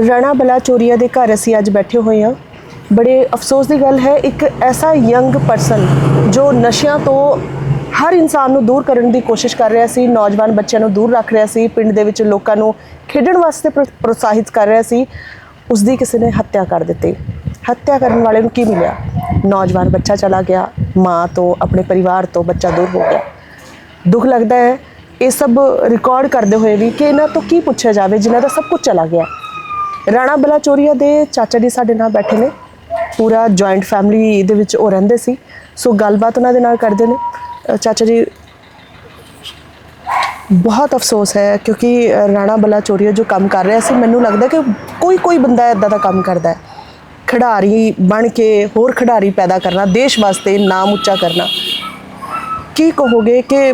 ਰਣਾ ਬਲਾ ਚੋਰੀਆ ਦੇ ਘਰ ਅਸੀਂ ਅੱਜ ਬੈਠੇ ਹੋਏ ਹਾਂ। ਬੜੇ ਅਫਸੋਸ ਦੀ ਗੱਲ ਹੈ, ਇੱਕ ਐਸਾ ਯੰਗ ਪਰਸਨ ਜੋ ਨਸ਼ਿਆਂ ਤੋਂ ਹਰ ਇਨਸਾਨ ਨੂੰ ਦੂਰ ਕਰਨ ਦੀ ਕੋਸ਼ਿਸ਼ ਕਰ ਰਿਹਾ ਸੀ, ਨੌਜਵਾਨ ਬੱਚਿਆਂ ਨੂੰ ਦੂਰ ਰੱਖ ਰਿਹਾ ਸੀ, ਪਿੰਡ ਦੇ ਵਿੱਚ ਲੋਕਾਂ ਨੂੰ ਖੇਡਣ ਵਾਸਤੇ ਪ੍ਰੋ- ਪ੍ਰੋਤਸਾਹਿਤ ਕਰ ਰਿਹਾ ਸੀ ਉਸ ਦੀ ਕਿਸੇ ਨੇ ਹੱਤਿਆ ਕਰ ਦਿੱਤੀ। ਹੱਤਿਆ ਕਰਨ ਵਾਲੇ ਨੂੰ ਕੀ ਮਿਲਿਆ? ਨੌਜਵਾਨ ਬੱਚਾ ਚਲਾ ਗਿਆ, ਮਾਂ ਤੋਂ, ਆਪਣੇ ਪਰਿਵਾਰ ਤੋਂ ਬੱਚਾ ਦੂਰ ਹੋ ਗਿਆ। ਦੁੱਖ ਲੱਗਦਾ ਹੈ, ਇਹ ਸਭ ਰਿਕਾਰਡ ਕਰਦੇ ਹੋਏ ਵੀ ਕਿ ਇਹਨਾਂ ਤੋਂ ਕੀ ਪੁੱਛਿਆ ਜਾਵੇ, ਜਿਨ੍ਹਾਂ ਦਾ ਸਭ ਕੁਝ ਚਲਾ ਗਿਆ। ਰਾਣਾ ਬਲਾਚੋਰੀਆ ਦੇ ਚਾਚਾ ਜੀ ਸਾਡੇ ਨਾਲ ਬੈਠੇ ਨੇ। ਪੂਰਾ ਜੁਆਇੰਟ ਫੈਮਿਲੀ ਦੇ ਵਿੱਚ ਉਹ ਰਹਿੰਦੇ ਸੀ। ਸੋ ਗੱਲਬਾਤ ਉਹਨਾਂ ਦੇ ਨਾਲ ਕਰਦੇ ਨੇ। ਚਾਚਾ ਜੀ, ਬਹੁਤ ਅਫਸੋਸ ਹੈ ਕਿਉਂਕਿ ਰਾਣਾ ਬਲਾਚੋਰੀਆ ਜੋ ਕੰਮ ਕਰ ਰਿਹਾ ਸੀ, ਮੈਨੂੰ ਲੱਗਦਾ ਕਿ ਕੋਈ ਕੋਈ ਬੰਦਾ ਇਦਾਂ ਦਾ ਕੰਮ ਕਰਦਾ ਹੈ। ਖਿਡਾਰੀ ਬਣ ਕੇ ਹੋਰ ਖਿਡਾਰੀ ਪੈਦਾ ਕਰਨਾ, ਦੇਸ਼ ਵਾਸਤੇ ਨਾਮ ਉੱਚਾ ਕਰਨਾ। ਕੀ ਕਹੋਗੇ ਕਿ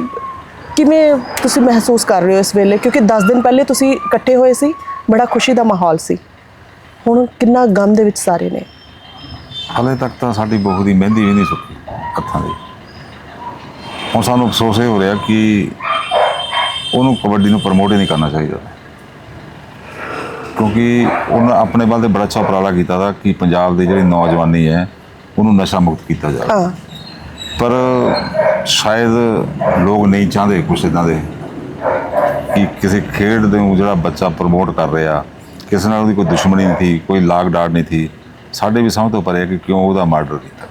ਕਿਵੇਂ ਤੁਸੀਂ ਮਹਿਸੂਸ ਕਰ ਰਹੇ ਹੋ ਇਸ ਵੇਲੇ? ਕਿਉਂਕਿ 10 ਦਿਨ ਪਹਿਲੇ ਤੁਸੀਂ ਇਕੱਠੇ ਹੋਏ ਸੀ। ਬੜਾ ਖੁਸ਼ੀ ਦਾ ਮਾਹੌਲ ਸੀ। ਹੁਣ ਕਿੰਨਾ ਗਮ ਦੇ ਵਿੱਚ ਸਾਰੇ ਨੇ। ਹਲੇ ਤੱਕ ਤਾਂ ਸਾਡੀ ਬਹੂ ਦੀ ਮਹਿੰਦੀ ਵੀ ਨਹੀਂ ਸੁੱਕੀ ਹੱਥਾਂ ਦੀ। ਹੁਣ ਸਾਨੂੰ ਅਫਸੋਸ ਇਹ ਹੋ ਰਿਹਾ ਕਿ ਉਹਨੂੰ ਕਬੱਡੀ ਨੂੰ ਪ੍ਰਮੋਟ ਹੀ ਨਹੀਂ ਕਰਨਾ ਚਾਹੀਦਾ। ਕਿਉਂਕਿ ਉਹਨਾਂ ਆਪਣੇ ਵੱਲ ਤੇ ਬੜਾ ਅੱਛਾ ਉਪਰਾਲਾ ਕੀਤਾ ਦਾ ਕਿ ਪੰਜਾਬ ਦੀ ਜਿਹੜੀ ਨੌਜਵਾਨੀ ਹੈ ਉਹਨੂੰ ਨਸ਼ਾ ਮੁਕਤ ਕੀਤਾ ਜਾਵੇ। ਪਰ ਸ਼ਾਇਦ ਲੋਕ ਨਹੀਂ ਚਾਹੁੰਦੇ ਕੁਛ ਇਦਾਂ ਦੇ। ਕਿ ਕਿਸੇ ਖੇਡ ਦੇ ਨੂੰ ਜਿਹੜਾ ਬੱਚਾ ਪ੍ਰਮੋਟ ਕਰ ਰਿਹਾ ਕਿਸੇ ਨਾਲ ਉਹਦੀ ਕੋਈ ਦੁਸ਼ਮਣੀ ਨਹੀਂ ਥੀ ਕੋਈ ਲਾਗ ਡਾਟ ਨਹੀਂ ਥੀ ਸਾਡੇ ਵੀ ਸਮਝ ਤੋਂ ਪਰੇ ਹੈ ਕਿ ਕਿਉਂ ਉਹਦਾ ਮਰਡਰ ਕੀਤਾ।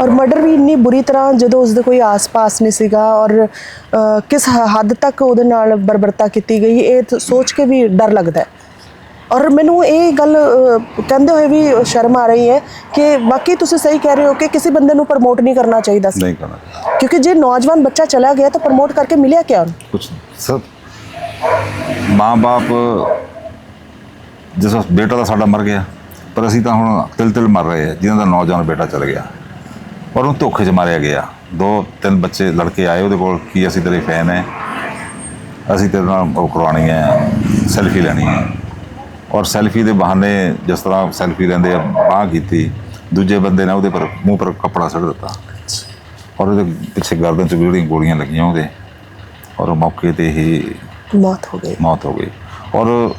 ਔਰ ਮਰਡਰ ਵੀ ਇੰਨੀ ਬੁਰੀ ਤਰ੍ਹਾਂ ਜਦੋਂ ਉਸਦੇ ਕੋਈ ਆਸ-ਪਾਸ ਨਹੀਂ ਸੀਗਾ ਔਰ ਕਿਸ ਹੱਦ ਤੱਕ ਉਹਦੇ ਨਾਲ ਬਰਬਰਤਾ ਕੀਤੀ ਗਈ ਇਹ ਸੋਚ ਕੇ ਵੀ ਡਰ ਲੱਗਦਾ ਹੈ। ਔਰ ਮੈਨੂੰ ਇਹ ਗੱਲ ਕਹਿੰਦੇ ਹੋਏ ਵੀ ਸ਼ਰਮ ਆ ਰਹੀ ਹੈ ਕਿ ਬਾਕੀ ਤੁਸੀਂ ਸਹੀ ਕਹਿ ਰਹੇ ਹੋ ਕਿ ਕਿਸੇ ਬੰਦੇ ਨੂੰ ਪ੍ਰਮੋਟ ਨਹੀਂ ਕਰਨਾ ਚਾਹੀਦਾ ਸੀ। ਨਹੀਂ ਕਰਨਾ ਕਿਉਂਕਿ ਜੇ ਨੌਜਵਾਨ ਬੱਚਾ ਚਲਾ ਗਿਆ ਤਾਂ ਪ੍ਰਮੋਟ ਕਰਕੇ ਮਿਲਿਆ ਕਿਆ ਉਹਨੂੰ? ਕੁਛ ਸਭ ਮਾਂ-ਬਾਪ ਜਿਸ ਬੇਟਾ ਦਾ ਸਾਡਾ ਮਰ ਗਿਆ ਪਰ ਅਸੀਂ ਤਾਂ ਹੁਣ ਤਿਲ ਤਿਲ ਮਰ ਰਹੇ ਹਾਂ ਜਿਨ੍ਹਾਂ ਦਾ ਨੌਜਵਾਨ ਬੇਟਾ ਚਲ ਗਿਆ। ਔਰ ਉਹਨੂੰ ਧੋਖੇ 'ਚ ਮਾਰਿਆ ਗਿਆ। ਦੋ ਤਿੰਨ ਬੱਚੇ ਲੜਕੇ ਆਏ ਉਹਦੇ ਕੋਲ ਕੀ ਅਸੀਂ ਤੇਰੇ ਫੈਨ ਹੈ? ਅਸੀਂ ਤੇਰੇ ਨਾਲ ਉਹ ਕਰਵਾਉਣੀ ਹੈ ਸੈਲਫੀ ਲੈਣੀ ਹੈ। ਔਰ ਸੈਲਫੀ ਦੇ ਬਹਾਨੇ ਜਿਸ ਤਰ੍ਹਾਂ ਸੈਲਫੀ ਲੈਂਦੇ ਆ ਬਾਹ ਕੀਤੀ ਦੂਜੇ ਬੰਦੇ ਨੇ ਉਹਦੇ ਪਰ ਮੂੰਹ ਪਰ ਕੱਪੜਾ ਸੁੱਟ ਦਿੱਤਾ। ਔਰ ਉਹਦੇ ਪਿੱਛੇ ਗਰਦਨ 'ਚ ਵੀ ਜਿਹੜੀਆਂ ਗੋਲੀਆਂ ਲੱਗੀਆਂ ਉਹਦੇ। ਔਰ ਮੌਕੇ ਤੇ ਹੀ ਮੌਤ ਹੋ ਗਈ। ਮੌਤ ਹੋ ਗਈ। ਔਰ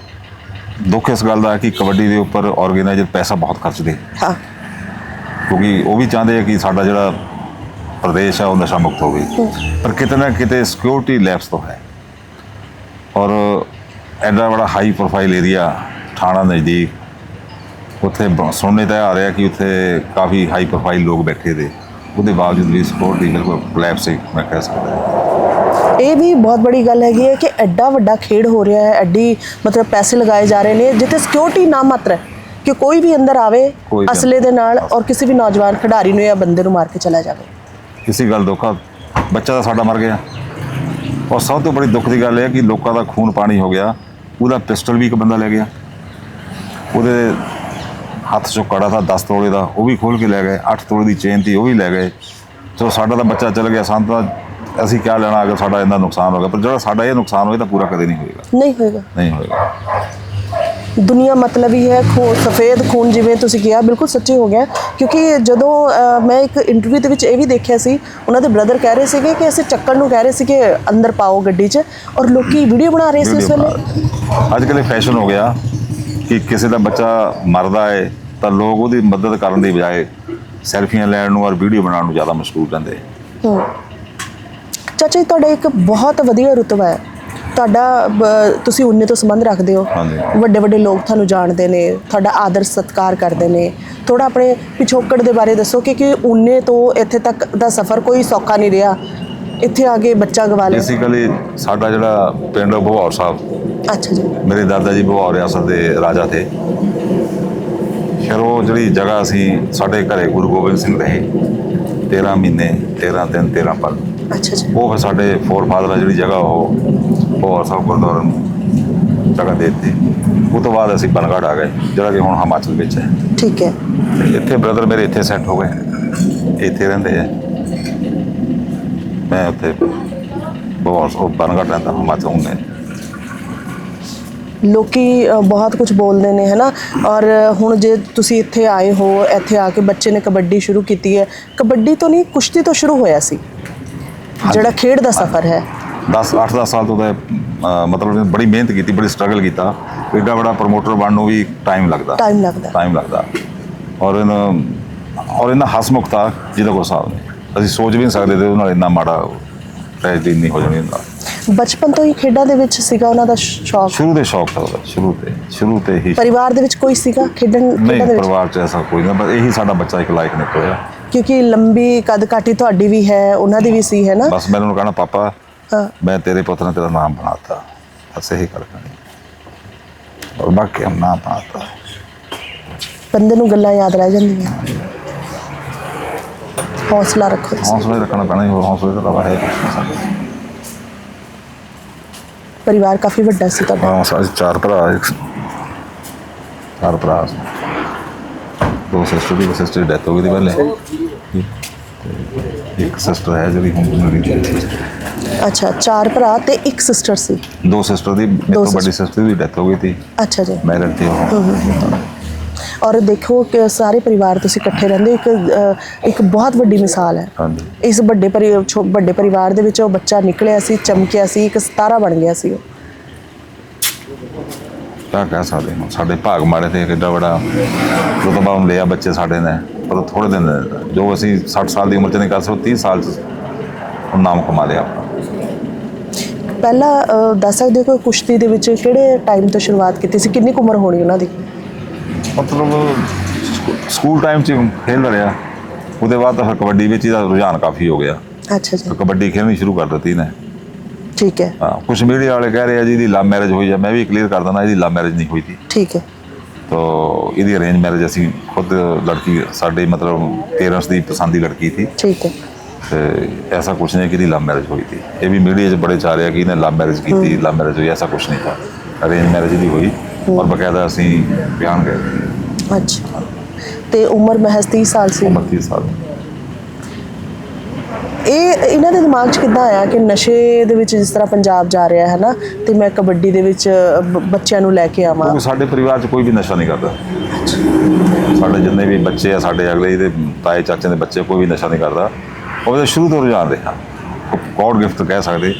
ਦੁੱਖ ਇਸ ਗੱਲ ਦਾ ਹੈ ਕਿ ਕਬੱਡੀ ਦੇ ਉੱਪਰ ਆਰਗੇਨਾਈਜ਼ਰ ਪੈਸਾ ਬਹੁਤ ਖਰਚਦੇ ਹਾਂ। ਕਿਉਂਕਿ ਉਹ ਵੀ ਚਾਹੁੰਦੇ ਆ ਕਿ ਸਾਡਾ ਜਿਹੜਾ ਪ੍ਰਦੇਸ਼ ਹੈ ਉਹ ਨਸ਼ਾ ਮੁਕਤ ਹੋਵੇ। ਪਰ ਕਿਤੇ ਨਾ ਕਿਤੇ ਸਿਕਿਉਰਿਟੀ ਲੈਪਸ ਤੋਂ ਹੈ। ਔਰ ਐਡਾ ਬੜਾ ਹਾਈ ਪ੍ਰੋਫਾਈਲ ਏਰੀਆ ਥਾਣਾ ਨਜ਼ਦੀਕ ਉੱਥੇ ਸੁਣਨੇ ਤਾਂ ਆ ਰਿਹਾ ਕਿ ਉੱਥੇ ਕਾਫੀ ਹਾਈ ਪ੍ਰੋਫਾਈਲ ਲੋਕ ਬੈਠੇ ਦੇ। ਉਹਦੇ ਬਾਵਜੂਦ ਵੀ ਸਿਕਿਉਰਿਟੀ ਬਿਲਕੁਲ collapse ਹੀ ਮੈਂ ਕਹਿ ਸਕਦਾ ਇਹ ਵੀ ਬਹੁਤ ਬੜੀ ਗੱਲ ਹੈਗੀ ਹੈ ਕਿ ਐਡਾ ਵੱਡਾ ਖੇਡ ਹੋ ਰਿਹਾ ਹੈ ਐਡੀ ਮਤਲਬ ਪੈਸੇ ਲਗਾਏ ਜਾ ਰਹੇ ਨੇ ਜਿੱਥੇ ਸਿਕਿਉਰਿਟੀ ਨਾ ਮਾਤਰ ਹੈ ਕਿ ਕੋਈ ਵੀ ਅੰਦਰ ਆਵੇ ਅਸਲੇ ਦੇ ਨਾਲ ਔਰ ਕਿਸੇ ਵੀ ਨੌਜਵਾਨ ਖਿਡਾਰੀ ਨੂੰ ਜਾਂ ਬੰਦੇ ਨੂੰ ਮਾਰ ਕੇ ਚਲਾ ਜਾਵੇ। ਇਸੇ ਗੱਲ ਧੋਖਾ ਬੱਚਾ ਤਾਂ ਸਾਡਾ ਮਰ ਗਿਆ। ਔਰ ਸਭ ਤੋਂ ਬੜੀ ਦੁੱਖ ਦੀ ਗੱਲ ਇਹ ਹੈ ਕਿ ਲੋਕਾਂ ਦਾ ਖੂਨ ਪਾਣੀ ਹੋ ਗਿਆ ਉਹਦਾ ਪਿਸਟਲ ਵੀ ਇੱਕ ਬੰਦਾ ਲੈ ਗਿਆ। ਉਹਦੇ ਹੱਥ 'ਚੋਂ ਕੜਾ ਤਾਂ 10 ਤੋਲੇ ਦਾ ਉਹ ਵੀ ਖੋਲ ਕੇ ਲੈ ਗਏ 8 ਤੋਲੇ ਦੀ ਚੇਨ ਤੀ ਉਹ ਵੀ ਲੈ ਗਏ। ਚਲੋ ਸਾਡਾ ਤਾਂ ਬੱਚਾ ਚਲ ਗਿਆ ਸਾਨੂੰ ਤਾਂ ਅਸੀਂ ਕਿਆ ਲੈਣਾ ਅਗਰ ਸਾਡਾ ਇੰਨਾ ਨੁਕਸਾਨ ਹੋ ਗਿਆ ਪਰ ਜਿਹੜਾ ਸਾਡਾ ਇਹ ਨੁਕਸਾਨ ਹੋਇਆ ਤਾਂ ਪੂਰਾ ਕਦੇ ਨਹੀਂ ਹੋਏਗਾ। ਨਹੀਂ ਹੋਏਗਾ। ਨਹੀਂ ਹੋਏਗਾ। ਦੁਨੀਆ ਮਤਲਬ ਹੀ ਹੈ ਖੂਨ ਸਫੇਦ ਖੂਨ ਜਿਵੇਂ ਤੁਸੀਂ ਕਿਹਾ ਬਿਲਕੁਲ ਸੱਚੀ ਹੋ ਗਿਆ। ਕਿਉਂਕਿ ਜਦੋਂ ਮੈਂ ਇੱਕ ਇੰਟਰਵਿਊ ਦੇ ਵਿੱਚ ਇਹ ਵੀ ਦੇਖਿਆ ਸੀ ਉਹਨਾਂ ਦੇ ਬ੍ਰਦਰ ਕਹਿ ਰਹੇ ਸੀਗੇ ਕਿ ਅਸੀਂ ਚੱਕਣ ਨੂੰ ਕਹਿ ਰਹੇ ਸੀ ਕਿ ਅੰਦਰ ਪਾਓ ਗੱਡੀ 'ਚ ਔਰ ਲੋਕੀ ਵੀਡੀਓ ਬਣਾ ਰਹੇ ਸੀ ਇਸ ਵੀਡੀਓ ਵੇਲੇ ਅੱਜ ਕੱਲ੍ਹ ਫੈਸ਼ਨ ਹੋ ਗਿਆ। ਕਿ ਕਿਸੇ ਦਾ ਬੱਚਾ ਮਰਦਾ ਹੈ ਤਾਂ ਲੋਕ ਉਹਦੀ ਮਦਦ ਕਰਨ ਦੀ ਬਜਾਏ ਸੈਲਫੀਆਂ ਲੈਣ ਨੂੰ ਔਰ ਵੀਡੀਓ ਬਣਾਉਣ ਨੂੰ ਜ਼ਿਆਦਾ ਮਸ਼ਹੂਰ ਰਹਿੰਦੇ ਚਾਚਾ ਜੀ ਤੁਹਾਡਾ ਇੱਕ ਬਹੁਤ ਵਧੀਆ ਰੁਤਬਾ ਹੈ। ਤੁਹਾਡਾ ਤੁਸੀਂ ਉਨੇ ਤੋਂ ਸੰਬੰਧ ਰੱਖਦੇ ਹੋ। ਵੱਡੇ ਵੱਡੇ ਲੋਕ ਤੁਹਾਨੂੰ ਜਾਣਦੇ ਨੇ ਤੁਹਾਡਾ ਆਦਰ ਸਤਿਕਾਰ ਕਰਦੇ ਨੇ। ਥੋੜਾ ਆਪਣੇ ਪਿਛੋਕੜ ਦੇ ਬਾਰੇ ਦੱਸੋ ਕਿ ਕਿ ਉਨੇ ਤੋਂ ਇੱਥੇ ਤੱਕ ਦਾ ਸਫ਼ਰ ਕੋਈ ਸੌਖਾ ਨਹੀਂ ਰਿਹਾ। ਇੱਥੇ ਆ ਕੇ ਬੱਚਾ ਗਵਾ ਲਿਆ? ਬੇਸਿਕਲੀ ਸਾਡਾ ਜਿਹੜਾ ਪਿੰਡ ਭਵਾਰ ਸਾਹਿਬ। ਅੱਛਾ ਜੀ। ਮੇਰੇ ਦਾਦਾ ਜੀ ਭਵਾਰ ਰਿਆਸਤ ਦੇ ਰਾਜਾ ਥੇ। ਫਿਰ ਉਹ ਜਿਹੜੀ ਜਗ੍ਹਾ ਸੀ ਸਾਡੇ ਘਰੇ ਗੁਰੂ ਗੋਬਿੰਦ ਸਿੰਘ ਰਹੇ। 13 ਮਹੀਨੇ 13 ਦਿਨ 13 ਪਲ। ਅੱਛਾ ਜੀ। ਉਹ ਫਿਰ ਸਾਡੇ ਫੋਰ ਫਾਦਰ ਜਿਹੜੀ ਜਗ੍ਹਾ ਉਹ ਭਵਾਰ ਸਾਹਿਬ ਗੁਰਦੁਆਰਾ ਨੂੰ ਜਗ੍ਹਾ ਦੇ ਦਿੱਤੀ। ਉਹ ਤੋਂ ਬਾਅਦ ਅਸੀਂ ਬਨਗੜ ਆ ਗਏ ਜਿਹੜਾ ਕਿ ਹੁਣ ਹਿਮਾਚਲ ਵਿੱਚ ਹੈ। ਠੀਕ ਹੈ। ਤੇ ਇੱਥੇ ਬ੍ਰਦਰ ਮੇਰੇ ਇੱਥੇ ਸੈੱਟ ਹੋ ਗਏ। ਇੱਥੇ ਰਹਿੰਦੇ ਆ ਮੈਂ ਉੱਥੇ ਬਹੁਤ ਉਹ ਬਨਗੜ ਰਹਿੰਦਾ ਹਿਮਾਚਲ ਹੁੰਦੇ ਲੋਕੀ ਅ, ਬਹੁਤ ਕੁਝ ਬੋਲਦੇ ਨੇ ਹੈਨਾ? ਔਰ ਹੁਣ ਜੇ ਤੁਸੀਂ ਇੱਥੇ ਆਏ ਹੋ ਇੱਥੇ ਆ ਕੇ ਬੱਚੇ ਨੇ ਕਬੱਡੀ ਸ਼ੁਰੂ ਕੀਤੀ ਹੈ ਕਬੱਡੀ ਤੋਂ ਨਹੀਂ ਕੁਸ਼ਤੀ ਤੋਂ ਸ਼ੁਰੂ ਹੋਇਆ ਸੀ। ਜਿਹੜਾ ਖੇਡ ਦਾ ਸਫ਼ਰ ਹੈ। 10 8-10 ਸਾਲ ਤੋਂ ਅਹ, ਮਤਲਬ ਬੜੀ ਮਿਹਨਤ ਕੀਤੀ ਬੜੀ ਸਟਰਗਲ ਕੀਤਾ। ਐਡਾ ਬੜਾ ਪ੍ਰਮੋਟਰ ਬਣਨ ਨੂੰ ਵੀ ਟਾਈਮ ਲੱਗਦਾ। ਟਾਈਮ ਲੱਗਦਾ। ਟਾਈਮ ਲੱਗਦਾ। ਔਰ ਇਹਨਾਂ ਔਰ ਇਹਨਾਂ ਹਸਮੁਖ ਤਾਂ ਜਿਹਦਾ ਕੋਈ ਹਿਸਾਬ ਨਹੀਂ। ਅਸੀਂ ਸੋਚ ਵੀ ਨਹੀਂ ਸਕਦੇ ਤੇ ਉਹਦੇ ਨਾਲ ਇੰਨਾ ਮਾੜਾ ਟ੍ਰੈਜਡੀ ਨਹੀਂ ਹੋ ਜਾਣੀ ਹੁੰਦਾ ਬਚਪਨ ਤੋਂ ਹੀ ਖੇਡਾਂ ਦੇ ਵਿੱਚ ਸੀਗਾ ਉਹਨਾਂ ਦਾ ਸ਼ੌਕ? ਸ਼ੁਰੂ ਦੇ ਸ਼ੌਕ ਤਾਂ ਉਹਦਾ ਸ਼ੁਰੂ ਤੇ ਸ਼ੁਰੂ ਤੇ ਹੀ। ਪਰਿਵਾਰ ਦੇ ਵਿੱਚ ਕੋਈ ਸੀਗਾ ਖੇਡਣ ਨਹੀਂ ਖੇਡਾਂ ਦੇ ਵਿੱਚ? ਪਰਿਵਾਰ ਚ ਐਸਾ ਕੋਈ ਨਹੀਂ ਬਸ ਇਹੀ ਸਾਡਾ ਬੱਚਾ ਇੱਕ ਲਾਇਕ ਨਿਕਲਿਆ। ਕਿਉਂਕਿ ਲੰਬੀ ਕਦ ਕਾਟੀ ਤੁਹਾਡੀ ਵੀ ਹੈ ਉਹਨਾਂ ਦੀ ਵੀ ਸੀ ਹੈ ਨਾ? ਬਸ ਮੈਂ ਉਹਨੂੰ ਕਹਣਾ ਪਾਪਾ ਹਾਂ। ਮੈਂ ਤੇਰੇ ਪੁੱਤ ਨੇ ਤੇਰਾ ਨਾਮ ਬਣਾਤਾ। ਬਸ ਇਹੀ ਕਰ ਕਰਨੀ। ਔਰ ਬਾਕੀ ਹਮ ਨਾਮ ਬਣਾਤਾ। ਬੰਦੇ ਨੂੰ ਗੱਲਾਂ ਯਾਦ ਰਹਿ ਜਾਂਦੀਆਂ। ਹੌਸਲਾ ਰੱਖੋ ਤੁਸੀਂ। ਹੌਸਲੇ ਰੱਖਣਾ ਪੈਣਾ ਹੀ ਹੋਰ ਹੌਸਲੇ ਦਾ ਤਾਂ ਹੈ ਸਾਡੇ ਪਰਿਵਾਰ ਕਾਫੀ ਵੱਡਾ ਸੀ ਤੁਹਾਡਾ। ਹਾਂ ਸਾਡੇ ਚਾਰ ਭਰਾ ਇੱਕ ਚਾਰ ਭਰਾ ਸੀ। ਦੋ ਸਿਸਟਰ ਦੀ ਸਿਸਟਰ ਦੀ ਡੈਥ ਹੋ ਗਈ ਸੀ ਪਹਿਲੇ। ਤੇ ਇੱਕ ਸਿਸਟਰ ਹੈ ਜਿਹੜੀ ਹੁਣ ਮੇਰੀ ਅੱਛਾ ਚਾਰ ਭਰਾ ਤੇ ਇੱਕ ਸਿਸਟਰ ਸੀ। ਦੋ ਸਿਸਟਰ ਦੀ ਮੇਰੇ ਤੋਂ sister। ਵੱਡੀ ਸਿਸਟਰ ਦੀ ਡੈਥ ਹੋ ਗਈ ਸੀ। ਅੱਛਾ ਜੀ। ਮੈਰਿਡ ਤੇ ਉਹ ਔਰ ਦੇਖੋ ਕਿ ਸਾਰੇ ਪਰਿਵਾਰ ਤੁਸੀਂ ਇਕੱਠੇ ਰਹਿੰਦੇ ਹੋ, ਇੱਕ ਇੱਕ ਬਹੁਤ ਵੱਡੀ ਮਿਸਾਲ ਹੈ। ਇਸ ਵੱਡੇ ਵੱਡੇ ਪਰਿਵਾਰ ਦੇ ਵਿੱਚ ਉਹ ਬੱਚਾ ਨਿਕਲਿਆ ਸੀ ਚਮਕਿਆ ਸੀ ਇੱਕ ਸਿਤਾਰਾ ਬਣ ਗਿਆ ਸੀ ਉਹ। ਕਿਆ ਕਹਿ ਸਕਦੇ ਹਾਂ ਸਾਡੇ ਭਾਗ ਮਾਰੇ ਤੇ ਕਿੱਡਾ ਬੜਾ ਰੁਤਬਾ ਹੁਣ ਲਿਆ ਬੱਚੇ ਸਾਡੇ ਨੇ ਪਰ ਥੋੜੇ ਦਿਨ ਜੋ ਅਸੀਂ 60 ਸਾਲ ਦੀ ਉਮਰ ਚ ਨਹੀਂ ਕਰ ਸਕਦੇ 30 ਸਾਲ ਚ ਉਹ ਨਾਮ ਕਮਾ ਲਿਆ ਆਪਣਾ ਪਹਿਲਾਂ ਦੱਸ ਸਕਦੇ ਹੋ ਕਿ ਕੁਸ਼ਤੀ ਦੇ ਵਿੱਚ ਕਿਹੜੇ ਟਾਈਮ ਤੋਂ ਸ਼ੁਰੂਆਤ ਕੀਤੀ ਸੀ? ਕਿੰਨੀ ਉਮਰ ਹੋਣੀ ਉਹਨਾਂ ਦੀ? ਮਤਲਬ ਸਕੂ- ਸਕੂਲ ਟਾਈਮ ਚ ਖੇਡ ਰਿਹਾ ਉਹਦੇ ਬਾਅਦ ਤਾਂ ਫਿਰ ਕਬੱਡੀ ਵਿੱਚ ਇਹਦਾ ਰੁਝਾਨ ਕਾਫੀ ਹੋ ਗਿਆ। ਅੱਛਾ ਜੀ। ਕਬੱਡੀ ਖੇਡਣੀ ਸ਼ੁਰੂ ਕਰ ਦਿੱਤੀ ਨੇ ਠੀਕ ਹੈ। ਹਾਂ ਕੁਝ ਮੀਡੀਆ ਵਾਲੇ ਕਹਿ ਰਹੇ ਆ ਜੀ ਇਹਦੀ ਲਵ ਮੈਰਿਜ ਹੋਈ ਆ। ਮੈਂ ਵੀ ਕਲੀਅਰ ਕਰ ਦਿੰਦਾ ਇਹਦੀ ਲਵ ਮੈਰਿਜ ਨਹੀਂ ਹੋਈ ਸੀ ਠੀਕ ਹੈ। ਤੋ ਇਹਦੀ ਅਰੇਂਜ ਮੈਰਿਜ ਅਸੀਂ ਖੁਦ ਲੜਕੀ ਸਾਡੇ ਮਤਲਬ ਪੇਰੈਂਟਸ ਦੀ ਪਸੰਦ ਦੀ ਲੜਕੀ ਥੀ ਠੀਕ ਹੈ। ਤੇ ਐਸਾ ਕੁਝ ਨਹੀਂ ਕਿ ਇਹਦੀ ਲਵ ਮੈਰਿਜ ਹੋਈ ਥੀ ਇਹ ਵੀ ਮੀਡੀਆ 'ਚ ਬੜੇ ਚਾਹ ਰਿਹਾ ਕਿ ਇਹਨੇ ਲਵ ਮੈਰਿਜ ਕੀਤੀ ਲਵ ਮੈਰਿਜ ਹੋਈ ਐਸਾ ਕੁਝ ਨਹੀਂ ਥਾ ਅਰੇਂਜ ਮੈਰਿਜ ਦੀ ਹੋਈ ਔਰ ਬਕਾਇਦਾ ਅਸੀਂ ਬਿਆਨ ਗਏ। ਅੱਛਾ। ਤੇ ਉਮਰ ਮਹਿਜ਼ 30 ਸਾਲ ਸੀ? ਉਮਰ 30 ਸਾਲ। ਇਹ ਇਹਨਾਂ ਦੇ ਦਿਮਾਗ 'ਚ ਕਿੱਦਾਂ ਆਇਆ ਕਿ ਨਸ਼ੇ ਦੇ ਵਿੱਚ ਜਿਸ ਤਰ੍ਹਾਂ ਪੰਜਾਬ ਜਾ ਰਿਹਾ ਹੈ ਨਾ ਤੇ ਮੈਂ ਕਬੱਡੀ ਦੇ ਵਿੱਚ ਬ- ਬੱਚਿਆਂ ਨੂੰ ਲੈ ਕੇ ਆਵਾਂ? ਕਿਉਂਕਿ ਸਾਡੇ ਪਰਿਵਾਰ 'ਚ ਕੋਈ ਵੀ ਨਸ਼ਾ ਨਹੀਂ ਕਰਦਾ। ਸਾਡੇ ਜਿੰਨੇ ਵੀ ਬੱਚੇ ਆ ਸਾਡੇ ਅਗਲੇ ਦੇ ਤਾਏ ਚਾਚੇ ਦੇ ਬੱਚੇ ਕੋਈ ਵੀ ਨਸ਼ਾ ਨਹੀਂ ਕਰਦਾ। ਉਹਦੇ ਸ਼ੁਰੂ ਤੋਂ ਰੁਝਾਨ ਰਿਹਾ। ਗੋਡ ਗਿਫਟ ਕਹਿ ਸਕਦੇ?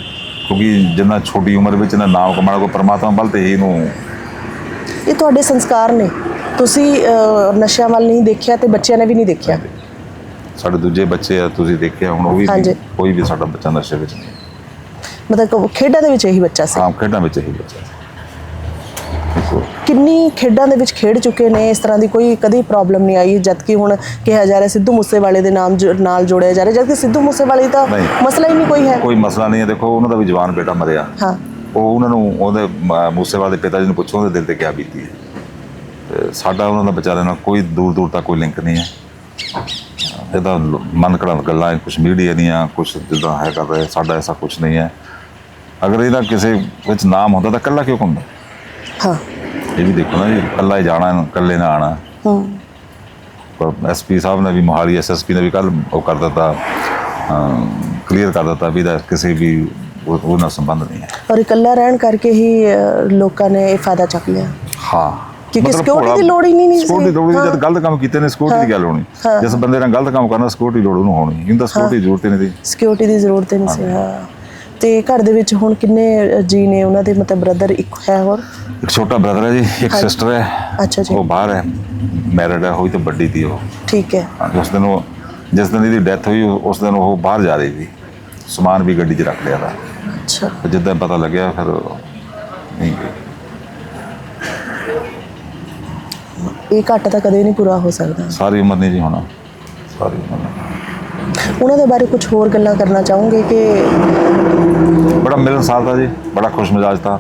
ਕਿਉਂਕਿ ਜਿੰਨਾ ਛੋਟੀ ਉਮਰ ਵਿੱਚ ਇਹਨਾਂ ਨਾਮ ਕਮਾਣਾ ਕੋਈ ਪਰਮਾਤਮਾ ਬਲ ਤੇ ਹੀ ਇਹ ਤੁਹਾਡੇ ਸੰਸਕਾਰ ਨੇ। ਤੁਸੀਂ ਨਸ਼ਿਆਂ ਵੱਲ ਨਹੀਂ ਦੇਖਿਆ ਤੇ ਬੱਚਿਆਂ ਨੇ ਵੀ ਨਹੀਂ ਦੇਖਿਆ। ਸਾਡੇ ਦੂਜੇ ਬੱਚੇ ਆ ਤੁਸੀਂ ਦੇਖਿਆ ਹੁਣ ਉਹ ਵੀ ਹਾਂਜੀ। ਕੋਈ ਵੀ ਸਾਡਾ ਬੱਚਾ ਨਸ਼ੇ ਵਿੱਚ ਨਹੀਂ। ਮਤਲਬ ਕਿ ਖੇਡਾਂ ਦੇ ਵਿੱਚ ਇਹੀ ਬੱਚਾ ਸੀ। ਹਾਂ ਖੇਡਾਂ ਵਿੱਚ ਹੀ ਬੱਚਾ ਦੇਖੋ ਕਿੰਨੀ ਖੇਡਾਂ ਦੇ ਵਿੱਚ ਖੇਡ ਚੁੱਕੇ ਨੇ? ਇਸ ਤਰ੍ਹਾਂ ਦੀ ਕੋਈ ਕਦੀ ਪ੍ਰੋਬਲਮ ਨਹੀਂ ਆਈ ਜਦ ਕਿ ਹੁਣ ਕਿਹਾ ਜਾ ਰਿਹਾ ਸਿੱਧੂ ਮੂਸੇਵਾਲੇ ਦੇ ਨਾਮ ਨਾਲ ਜੋੜਿਆ ਜਾ ਰਿਹਾ ਜਦ ਕਿ ਸਿੱਧੂ ਮੂਸੇਵਾਲੇ ਦਾ। ਮਸਲਾ ਹੀ ਨਹੀਂ ਕੋਈ ਹੈ। ਕੋਈ ਮਸਲਾ ਨਹੀਂ ਹੈ। ਦੇਖੋ ਉਹਨਾਂ ਦਾ ਵੀ ਜਵਾਨ ਬੇਟਾ ਮਰਿਆ। ਹਾਂ। ਉਹ ਉਹਨਾਂ ਨੂੰ ਉਹਦੇ ਮੂਸੇਵਾਲੇ ਦੇ ਪਿਤਾ ਜੀ ਨੂੰ ਪੁੱਛੋ ਉਹਦੇ ਦਿਲ ਤੇ ਕਿਆ ਬੀਤੀ ਹੈ। ਸਾਡਾ ਉਹਨਾਂ ਦਾ ਵਿਚਾਰਿਆਂ ਨਾਲ ਕੋਈ ਦੂਰ ਦੂਰ ਤੱਕ ਕੋਈ ਲਿੰਕ ਨਹੀਂ ਹੈ। ਇਹਦਾ ਮਨ ਘੜਨ ਗੱਲਾਂ ਕੁਝ ਮੀਡੀਆ ਦੀਆਂ ਕੁਝ ਜਿੱਦਾਂ ਹੈ ਕਰ ਰਹੇ ਸਾਡਾ ਐਸਾ ਕੁਝ ਨਹੀਂ ਹੈ। ਅਗਰ ਇਹਦਾ ਕਿਸੇ ਵਿੱਚ ਨਾਮ ਹੁੰਦਾ ਤਾਂ ਇਕੱਲਾ ਕਿਉਂ ਹੁੰਦਾ ਹਾਂ। ਇਹ ਵੀ ਦੇਖੋ ਨਾ ਜੀ ਇਕੱਲਾ ਹੀ ਜਾਣਾ ਇਕੱਲੇ ਨਾ ਆਣਾ। ਹੂੰ। ਪਰ ਐਸਪੀ ਸਾਹਿਬ ਨੇ ਵੀ ਮੋਹਾਲੀ ਐਸਐਸਪੀ ਨੇ ਵੀ ਕੱਲ ਉਹ ਕਰ ਦਿੱਤਾ ਕਲੀਅਰ ਕਰ ਦਿੱਤਾ ਵੀ ਇਹਦਾ ਕਿਸੇ ਵੀ ਉਹ ਨਾਲ ਸੰਬੰਧ ਨਹੀਂ ਹੈ। ਔਰ ਇਕੱਲਾ ਰਹਿਣ ਕਰਕੇ ਹੀ ਲੋਕਾਂ ਨੇ ਇਹ ਫਾਇਦਾ ਚੱਕ ਲਿਆ। ਹਾਂ। ਕਿਉਂਕਿ ਭੋਲਾ- ਦੀ ਲੋੜ ਹੀ ਨਹੀਂ- ਸੀ। ਦੀ ਲੋੜ ਨਹੀਂ। ਜਦ ਗਲਤ ਕੰਮ ਕੀਤੇ ਨੇ ਸਿਕਿਉਰਿਟੀ ਦੀ ਗੱਲ ਹੋਣੀ। ਜਿਸ ਬੰਦੇ ਨੇ ਗਲਤ ਕੰਮ ਕਰਨਾ ਸਿਕਿਉਰਿਟੀ ਲੋੜ ਉਹਨੂੰ ਹੋਣੀ। ਸਿਕਿਉਰਿਟੀ ਦੀ ਜ਼ਰੂਰਤ ਹੀ ਨਹੀਂ ਦੀ ਸਿਕਿਉਰਿਟੀ ਦੀ ਜ਼ਰੂਰਤ ਹੀ ਨਹੀਂ ਸੀ ਹਾਂ। ਤੇ ਘਰ ਦੇ ਵਿੱਚ ਹੁਣ ਕਿੰਨੇ ਜੀ ਨੇ ਉਹਨਾਂ ਦੇ ਮਤਲਬ ਬ੍ਰਦਰ ਇੱਕ ਹੈ ਹੋਰ? ਇੱਕ ਛੋਟਾ ਬ੍ਰਦਰ ਹੈ ਜੀ ਇੱਕ ਸਿਸਟਰ ਹੈ। ਅੱਛਾ ਜੀ। ਉਹ ਬਾਹਰ ਹੈ ਮੈਰਿਡ ਹੈ ਹੋਈ ਤਾਂ ਵੱਡੀ ਸੀ ਉਹ। ਠੀਕ ਹੈ। ਉਸ ਦਿਨ ਉਹ ਜਿਸ ਦਿਨ ਇਹਦੀ ਡੈਥ ਹੋਈ ਉਸ ਦਿਨ ਉਹ ਬਾਹਰ ਜਾ ਰਹੀ ਸੀ। ਸਮਾਨ ਵੀ ਗੱਡੀ 'ਚ ਰੱਖ ਲਿਆ ਦਾ ਅੱਛਾ। ਜਿੱਦਾਂ ਪਤਾ ਲੱਗਿਆ ਫਿਰ ਨਹੀਂ ਇਹ ਘਾਟਾ ਤਾਂ ਕਦੇ ਨਹੀਂ ਪੂਰਾ ਹੋ ਸਕਦਾ। ਸਾਰੀ ਉਮਰ ਨਹੀਂ ਜੀ ਹੋਣਾ। ਸਾਰੀ ਉਮਰ ਨਹੀਂ। ਉਹਨਾਂ ਦੇ ਬਾਰੇ ਕੁਝ ਹੋਰ ਗੱਲਾਂ ਕਰਨਾ ਚਾਹੋਗੇ ਕਿ ਬੜਾ ਮਿਲਣਸਾਰ था ਜੀ ਬੜਾ ਖੁਸ਼ ਮਿਜਾਜ था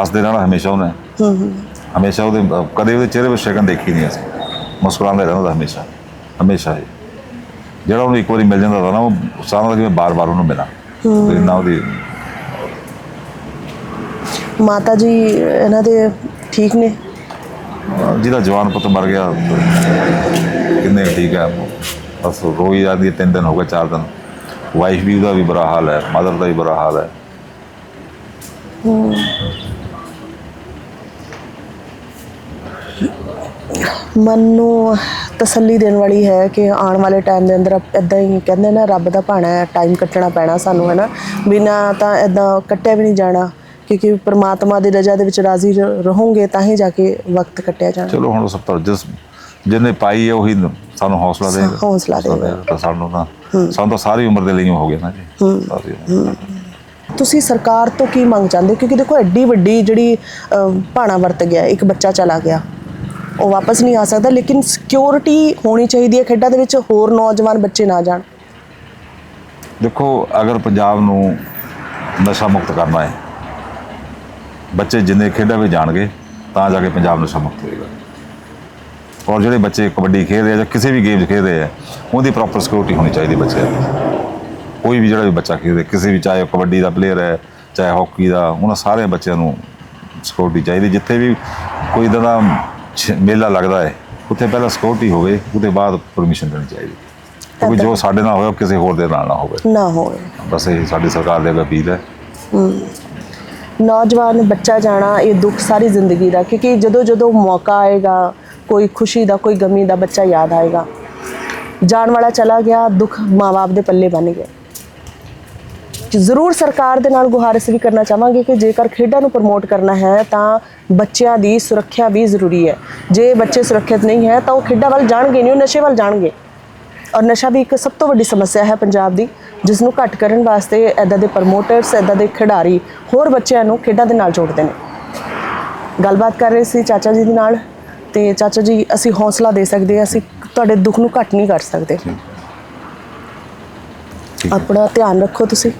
ਹੱਸਦੇ ਰਹਿਣਾ ਹਮੇਸ਼ਾ ਉਹਨੇ ਹੂੰ ਹੂੰ। ਹਮੇਸ਼ਾ ਉਹਦੇ ਕਦੇ ਉਹਦੇ ਚਿਹਰੇ 'ਤੇ ਸ਼ਿਕਨ ਦੇਖੀ ਨਹੀਂ ਅਸੀਂ। ਮੁਸਕਰਾਉਂਦਾ ਰਹਿੰਦਾ ਤਾ ਹਮੇਸ਼ਾ ਹਮੇਸ਼ਾ ਹੀ ਜਿਹੜਾ ਉਹਨੂੰ ਇੱਕ ਵਾਰੀ ਮਿਲ ਜਾਂਦਾ ਤਾ ਨਾ ਉਹ ਸਾਰਾ ਜਿਵੇਂ ਬਾਰ-ਬਾਰ ਉਹਨੂੰ ਮਿਲਾਂ। ਤੇ ਇੰਨਾ ਉਹਦੀ ਮਾਤਾ ਜੀ ਇਹਨਾਂ ਦੇ ਠੀਕ ਨੇ? ਜਿਹਦਾ ਜਵਾਨ ਪੁੱਤ ਮਰ ਗਿਆ ਕਿੰਨੇ ਠੀਕ ਹੈ। ਬਸ ਰੋਈ ਜਾਂਦੀ ਹੈ, ਤਿੰਨ ਦਿਨ ਹੋ ਗਏ ਚਾਰ ਦਿਨ। ਵਾਈਫ ਵੀ ਉਹਦਾ ਵੀ ਬੁਰਾ ਹਾਲ ਹੈ ਮਦਰ ਦਾ ਵੀ ਬੁਰਾ ਹਾਲ ਹੈ। ਮਨ ਨੂੰ ਤਸੱਲੀ ਦੇਣ ਵਾਲੀ ਹੈ ਕਿ ਆਉਣ ਵਾਲੇ ਟਾਈਮ ਦੇ ਅੰਦਰ ਇਦਾਂ ਹੀ ਕਹਿੰਦੇ ਨਾ ਰੱਬ ਦਾ ਭਾਣਾ ਹੈ ਟਾਈਮ ਕੱਟਣਾ ਪੈਣਾ ਸਾਨੂੰ ਹੈ ਨਾ? ਬਿਨਾ ਤਾਂ ਇਦਾਂ ਕੱਟਿਆ ਵੀ ਨਹੀਂ ਜਾਣਾ ਕਿਉਂਕਿ ਪ੍ਰਮਾਤਮਾ ਦੀ ਰਜ਼ਾ ਦੇ ਵਿੱਚ ਰਾਜ਼ੀ ਰਹੋਗੇ ਤਾਂ ਹੀ ਜਾ ਕੇ ਵਕਤ ਕੱਟਿਆ ਜਾਣਾ। ਚਲੋ ਹੁਣ ਸਭ ਤੋਂ ਜਿਸ ਜਿਹਨੇ ਪਾਈ ਹੈ ਉਹੀ ਸਾਨੂੰ ਹੌਸਲਾ ਦੇਗਾ ਹੌਸਲਾ ਦੇਗਾ। ਤਾਂ ਸਾਨੂੰ ਤਾਂ ਸਾਨੂੰ ਤਾਂ ਸਾਰੀ ਉਮਰ ਦੇ ਲਈ ਹੋ ਗਿਆ ਨਾ ਜੀ। ਸਾਰੀ ਉਮਰ। ਤੁਸੀਂ ਸਰਕਾਰ ਤੋਂ ਕੀ ਮੰਗ ਚਾਹੁੰਦੇ ਹੋ? ਕਿਉਂਕਿ ਦੇਖੋ ਐਡੀ ਵੱਡੀ ਜਿਹੜੀ ਭਾਣਾ ਵਰਤ ਗਿਆ ਇੱਕ ਬੱਚਾ ਚਲਾ ਗਿਆ। ਉਹ ਵਾਪਸ ਨਹੀਂ ਆ ਸਕਦਾ ਲੇਕਿਨ ਸਿਕਿਉਰਿਟੀ ਹੋਣੀ ਚਾਹੀਦੀ ਹੈ ਖੇਡਾਂ ਦੇ ਵਿੱਚ ਹੋਰ ਨੌਜਵਾਨ ਬੱਚੇ ਨਾ ਜਾਣ। ਦੇਖੋ ਅਗਰ ਪੰਜਾਬ ਨੂੰ ਨਸ਼ਾ ਮੁਕਤ ਕਰਨਾ ਹੈ ਬੱਚੇ ਜਿੰਨੇ ਖੇਡਾਂ ਵਿੱਚ ਜਾਣਗੇ ਤਾਂ ਜਾ ਕੇ ਪੰਜਾਬ ਨਸ਼ਾ ਮੁਕਤ ਹੋਏਗਾ ਔਰ ਜਿਹੜੇ ਬੱਚੇ ਕਬੱਡੀ ਖੇਡ ਰਹੇ ਆ ਜਾਂ ਕਿਸੇ ਵੀ ਗੇਮ ਖੇਡ ਰਹੇ ਆ ਉਹਦੀ ਪ੍ਰੋਪਰ ਸਿਕਿਉਰਿਟੀ ਹੋਣੀ ਚਾਹੀਦੀ ਬੱਚਿਆਂ ਦੀ। ਕੋਈ ਵੀ ਜਿਹੜਾ ਵੀ ਬੱਚਾ ਖੇਡਦੇ ਕਿਸੇ ਵੀ ਚਾਹੇ ਕਬੱਡੀ ਦਾ ਪਲੇਅਰ ਹੈ ਚਾਹੇ ਹਾਕੀ ਦਾ ਉਹਨਾਂ ਸਾਰੇ ਬੱਚਿਆਂ ਨੂੰ ਸਿਕਿਉਰਿਟੀ ਚਾਹੀਦੀ। ਜਿੱਥੇ ਵੀ ਕੋਈ ਇੱਦਾਂ ਦਾ ਮੇਲਾ ਲੱਗਦਾ ਹੈ ਉੱਥੇ ਪਹਿਲਾਂ ਸਿਕਿਉਰਿਟੀ ਹੋਵੇ ਉਹਦੇ ਬਾਅਦ ਪਰਮਿਸ਼ਨ ਦੇਣੀ ਚਾਹੀਦੀ। ਕਿਉਂਕਿ ਜੋ ਸਾਡੇ ਨਾਲ ਹੋਇਆ ਕਿਸੇ ਹੋਰ ਦੇ ਨਾਲ ਨਾ ਹੋਵੇ। ਨਾ ਹੋਵੇ। ਬਸ ਇਹ ਸਾਡੀ ਸਰਕਾਰ ਦੇ ਅਪੀਲ ਹੈ। ਨੌਜਵਾਨ ਬੱਚਾ ਜਾਣਾ ਇਹ ਦੁੱਖ ਸਾਰੀ ਜ਼ਿੰਦਗੀ ਦਾ ਕਿਉਂਕਿ ਜਦੋਂ ਜਦੋਂ ਮੌਕਾ ਆਏਗਾ ਕੋਈ ਖੁਸ਼ੀ ਦਾ, ਕੋਈ ਗਮੀ ਦਾ ਬੱਚਾ ਯਾਦ ਆਏਗਾ। ਜਾਣ ਵਾਲਾ ਚਲਾ ਗਿਆ, ਦੁੱਖ ਮਾਂ-ਬਾਪ ਦੇ ਪੱਲੇ ਬਣ ਗਿਆ। ਜ਼ਰੂਰ ਸਰਕਾਰ ਦੇ ਨਾਲ ਗੁਹਾਰਿਸ਼ ਵੀ ਕਰਨਾ ਚਾਹਾਂਗੇ ਕਿ ਜੇਕਰ ਖੇਡਾਂ ਨੂੰ ਪ੍ਰਮੋਟ ਕਰਨਾ ਹੈ, ਤਾਂ ਬੱਚਿਆਂ ਦੀ ਸੁਰੱਖਿਆ ਵੀ ਜ਼ਰੂਰੀ ਹੈ। ਜੇ ਬੱਚੇ ਸੁਰੱਖਿਅਤ ਨਹੀਂ ਹੈ, ਤਾਂ ਉਹ ਖੇਡਾਂ ਵੱਲ ਜਾਣਗੇ ਨਹੀਂ, ਉਹ ਨਸ਼ੇ ਵੱਲ ਜਾਣਗੇ। ਔਰ ਨਸ਼ਾ ਵੀ ਇੱਕ ਸਭ ਤੋਂ ਵੱਡੀ ਸਮੱਸਿਆ ਹੈ ਪੰਜਾਬ ਦੀ, ਜਿਸ ਨੂੰ ਘੱਟ ਕਰਨ ਵਾਸਤੇ ਐਦਾਂ ਦੇ ਪ੍ਰਮੋਟਰਸ ਐਦਾਂ ਦੇ ਖਿਡਾਰੀ ਹੋਰ ਬੱਚਿਆਂ ਨੂੰ ਖੇਡਾਂ ਦੇ ਨਾਲ ਜੋੜਦੇ ਨੇ। ਗੱਲਬਾਤ ਕਰ ਰਹੇ ਸੀ ਚਾਚਾ ਜੀ ਦੇ ਨਾਲ। ਤੇ ਚਾਚਾ ਜੀ ਅਸੀਂ ਹੌਸਲਾ ਦੇ ਸਕਦੇ ਹਾਂ ਅਸੀਂ ਤੁਹਾਡੇ ਦੁੱਖ ਨੂੰ ਘੱਟ ਨਹੀਂ ਕਰ ਸਕਦੇ। ਆਪਣਾ ਧਿਆਨ ਰੱਖੋ ਤੁਸੀਂ।